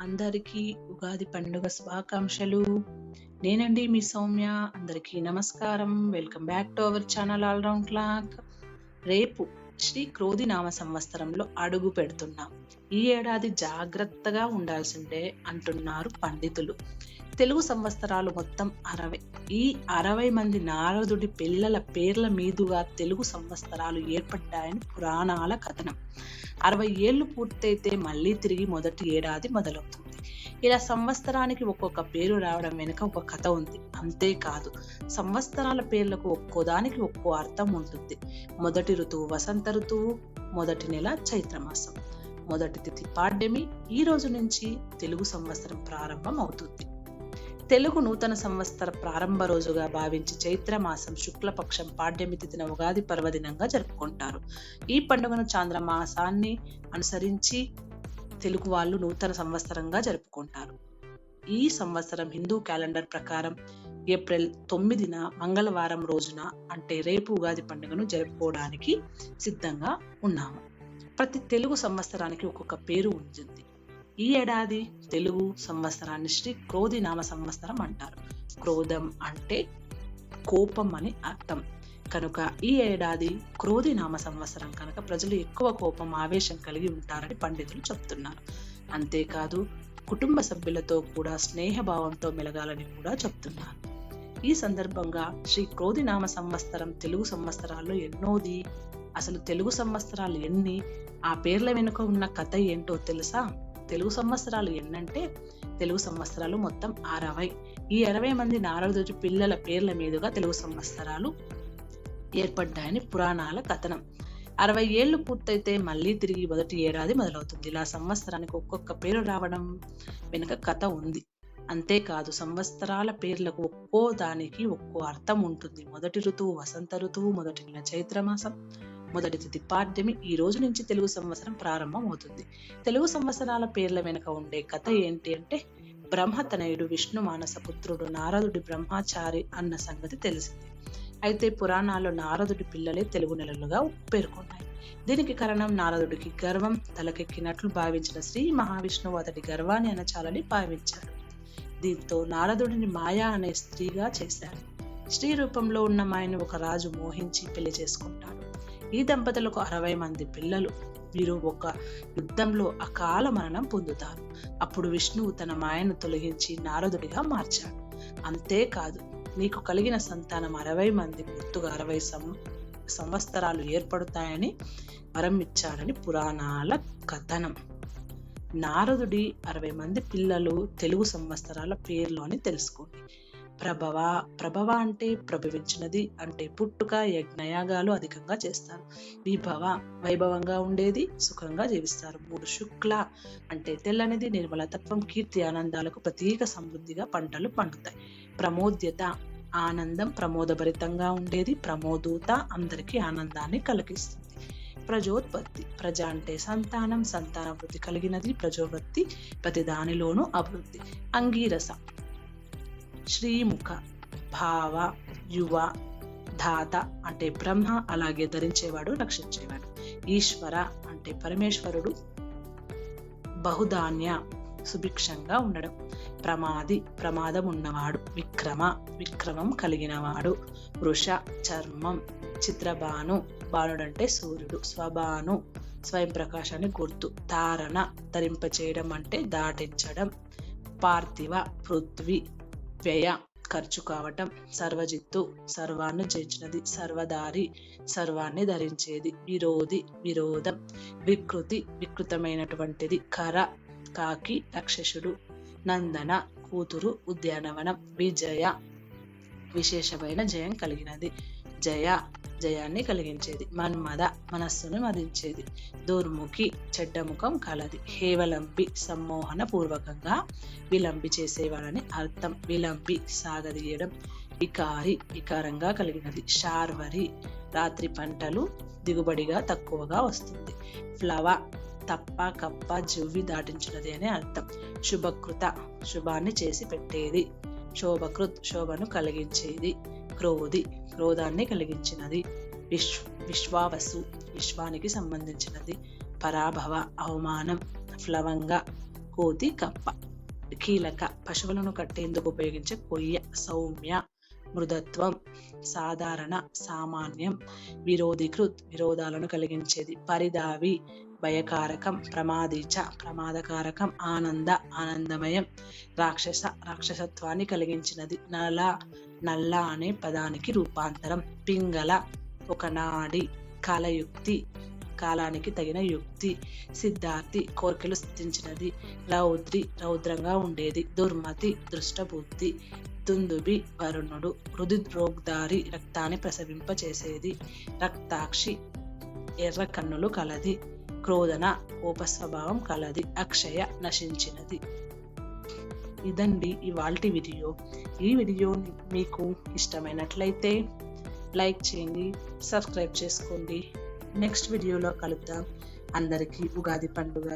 అందరికీ ఉగాది పండుగ శుభాకాంక్షలు. నేనండి మీ సౌమ్య. అందరికీ నమస్కారం. Welcome back to our channel all round clock రేపు శ్రీ క్రోధి నామ సంవత్సరంలో అడుగు పెడుతున్నాం. ఈ ఏడాది జాగ్రత్తగా ఉండాల్సిందే అంటున్నారు పండితులు. తెలుగు సంవత్సరాలు మొత్తం అరవై. ఈ అరవై మంది నారదుడి పిల్లల పేర్ల మీదుగా తెలుగు సంవత్సరాలు ఏర్పడ్డాయని పురాణాల కథనం. అరవై ఏళ్ళు పూర్తయితే మళ్ళీ తిరిగి మొదటి ఏడాది మొదలవుతుంది. ఇలా సంవత్సరానికి ఒక్కొక్క పేరు రావడం వెనుక ఒక కథ ఉంది. అంతేకాదు సంవత్సరాల పేర్లకు ఒక్కో దానికి ఒక్కో అర్థం ఉంటుంది. మొదటి ఋతువు వసంత ఋతువు మొదటి నెల చైత్రమాసం. మొదటి తిథి పాడ్యమి ఈ రోజు నుంచి తెలుగు సంవత్సరం ప్రారంభం అవుతుంది. తెలుగు నూతన సంవత్సర ప్రారంభ రోజుగా భావించి చైత్రమాసం శుక్లపక్షం పాడ్యమి తిథిన ఉగాది పర్వదినంగా జరుపుకుంటారు. ఈ పండుగను చాంద్రమాసాన్ని అనుసరించి తెలుగు వాళ్ళు నూతన సంవత్సరంగా జరుపుకుంటారు. ఈ సంవత్సరం హిందూ క్యాలెండర్ ప్రకారం ఏప్రిల్ తొమ్మిదిన మంగళవారం రోజున అంటే రేపు ఉగాది పండుగను జరుపుకోవడానికి సిద్ధంగా ఉన్నాము. ప్రతి తెలుగు సంవత్సరానికి ఒక్కొక్క పేరు ఉంటుంది. ఈ ఏడాది తెలుగు సంవత్సరాన్ని శ్రీ క్రోధి నామ సంవత్సరం అంటారు. క్రోధం అంటే కోపం అని అర్థం. కనుక ఈ ఏడాది క్రోధి నామ సంవత్సరం కనుక ప్రజలు ఎక్కువ కోపం ఆవేశం కలిగి ఉంటారని పండితులు చెప్తున్నారు. అంతేకాదు కుటుంబ సభ్యులతో కూడా స్నేహభావంతో మెలగాలని కూడా చెప్తున్నారు. ఈ సందర్భంగా శ్రీ క్రోధి నామ సంవత్సరం తెలుగు సంవత్సరాల్లో ఎన్నోది అసలు తెలుగు సంవత్సరాలు ఎన్ని ఆ పేర్ల వెనుక ఉన్న కథ ఏంటో తెలుసా? తెలుగు సంవత్సరాలు ఎన్నంటే తెలుగు సంవత్సరాలు మొత్తం అరవై. ఈ అరవై మంది నారదుడి పిల్లల పేర్ల మీదుగా తెలుగు సంవత్సరాలు ఏర్పడ్డాయని పురాణాల కథనం. అరవై ఏళ్ళు పూర్తయితే మళ్ళీ తిరిగి మొదటి ఏడాది మొదలవుతుంది. ఇలా సంవత్సరానికి ఒక్కొక్క పేరు రావడం వెనుక కథ ఉంది. అంతేకాదు సంవత్సరాల పేర్లకు ఒక్కో దానికి ఒక్కో అర్థం ఉంటుంది. మొదటి ఋతువు వసంత ఋతువు మొదటి నెల చైత్రమాసం మొదటి తిథి పాడ్యమి. ఈ రోజు నుంచి తెలుగు సంవత్సరం ప్రారంభం అవుతుంది తెలుగు సంవత్సరాల పేర్ల వెనుక ఉండే కథ ఏంటి అంటే బ్రహ్మతనయుడు విష్ణు మానస పుత్రుడు నారదుడి బ్రహ్మచారి అన్న సంగతి తెలిసింది. అయితే పురాణాల్లో నారదుడి పిల్లలే తెలుగు నెలలుగా పేర్కొన్నాయి దీనికి కారణం నారదుడికి గర్వం తలకెక్కినట్లు భావించిన శ్రీ మహావిష్ణువు అతడి గర్వాన్ని అనచాలని భావించాడు. దీంతో నారదుడిని మాయా అనే స్త్రీగా చేశారు స్త్రీ రూపంలో ఉన్న మాయను ఒక రాజు మోహించి పెళ్ళి చేసుకుంటాడు. ఈ దంపతులకు అరవై మంది పిల్లలు. వీరు ఒక యుద్ధంలో అకాల మరణం పొందుతారు. అప్పుడు విష్ణువు తన మాయను తొలగించి నారదుడిగా మార్చాడు. అంతేకాదు నీకు కలిగిన సంతానం అరవై మంది గుర్తుగా అరవై సం సంవత్సరాలు ఏర్పడతాయని వరం ఇచ్చాడని పురాణాల కథనం. నారదుడి అరవై మంది పిల్లలు తెలుగు సంవత్సరాల పేర్లు అని తెలుసుకోండి. ప్రభవ ప్రభవ అంటే ప్రభవించినది అంటే పుట్టుక యజ్ఞయాగాలు అధికంగా చేస్తారు. విభవ వైభవంగా ఉండేది సుఖంగా జీవిస్తారు. మూడు శుక్ల అంటే తెల్లనిది నిర్మలతత్వం కీర్తి ఆనందాలకు ప్రతీక సమృద్ధిగా పంటలు పండుతాయి. ప్రమోద్యత ఆనందం ప్రమోదభరితంగా ఉండేది. ప్రమోదూత అందరికీ ఆనందాన్ని కలిగిస్తుంది. ప్రజోత్పత్తి ప్రజ అంటే సంతానం సంతానవృద్ధి కలిగినది. ప్రజోవృత్తి ప్రతి దానిలోనూ అభివృద్ధి. అంగీరస శ్రీముఖ భావ యువ ధాత అంటే బ్రహ్మ అలాగే ధరించేవాడు రక్షించేవాడు. ఈశ్వర అంటే పరమేశ్వరుడు. బహుధాన్య సుభిక్షంగా ఉండడం. ప్రమాది ప్రమాదం ఉన్నవాడు విక్రమ విక్రమం కలిగినవాడు వృష చర్మం చిత్రబాను బాణుడంటే సూర్యుడు స్వబాను స్వయం ప్రకాశాన్ని గుర్తు ధారణ ధరింపచేయడం అంటే దాటించడం పార్థివ పృథ్వీ వ్యయ ఖర్చు కావటం సర్వజిత్తు సర్వాన్ని జయించినది సర్వదారి సర్వాన్ని ధరించేది విరోధి విరోధం వికృతి వికృతమైనటువంటిది కర కాకి రాక్షసుడు నందన కూతురు ఉద్యానవనం విజయ విశేషమైన జయం కలిగినది. జయ జయాన్ని కలిగించేది. మన్మద మనస్సును మదించేది. దుర్ముఖి చెడ్డముఖం కలది. హేవలంబి సమ్మోహన పూర్వకంగా విలంబి చేసేవాడని అర్థం. విలంబి సాగదీయడం వికారి వికారంగా కలిగినది. శార్వరి రాత్రి పంటలు దిగుబడిగా తక్కువగా వస్తుంది. ఫ్లవ తప్ప కప్ప జువ్వి దాటించినది అని అర్థం. శుభకృత శుభాన్ని చేసి పెట్టేది. శోభకృత్ శోభను కలిగించేది. క్రోధి క్రోధాన్ని కలిగించినది. విశ్వ విశ్వావసు విశ్వానికి సంబంధించినది. పరాభవ అవమానం ఫ్లవంగా కోతి కప్ప. కీలక పశువులను కట్టేందుకు ఉపయోగించే కొయ్య సౌమ్య మృదత్వం సాధారణ సామాన్యం విరోధీకృత్ విరోధాలను కలిగించేది. పరిదావి భయకారకం ప్రమాదీచ ప్రమాదకారకం ఆనంద ఆనందమయం రాక్షస రాక్షసత్వాన్ని కలిగించినది నల నల్ల అనే పదానికి రూపాంతరం పింగళ ఒక నాడి కాలయుక్తి కాలానికి తగిన యుక్తి సిద్ధార్థి కోరికలు స్థితించినది రౌద్రి రౌద్రంగా ఉండేది దుర్మతి దృష్టబుద్ధి దుందుబి వరుణుడు రుదిద్రోగ్దారి రక్తాన్ని ప్రసవింపచేసేది రక్తాక్షి ఎర్ర కన్నులు కలది క్రోధన కోపస్వభావం కలది అక్షయ నశించినది. ఇదండి ఇవాల్టి వీడియో. ఈ వీడియో మీకు ఇష్టమైనట్లయితే లైక్ చేయండి సబ్స్క్రైబ్ చేసుకోండి. నెక్స్ట్ వీడియోలో కలుద్దాం. అందరికీ ఉగాది పండుగ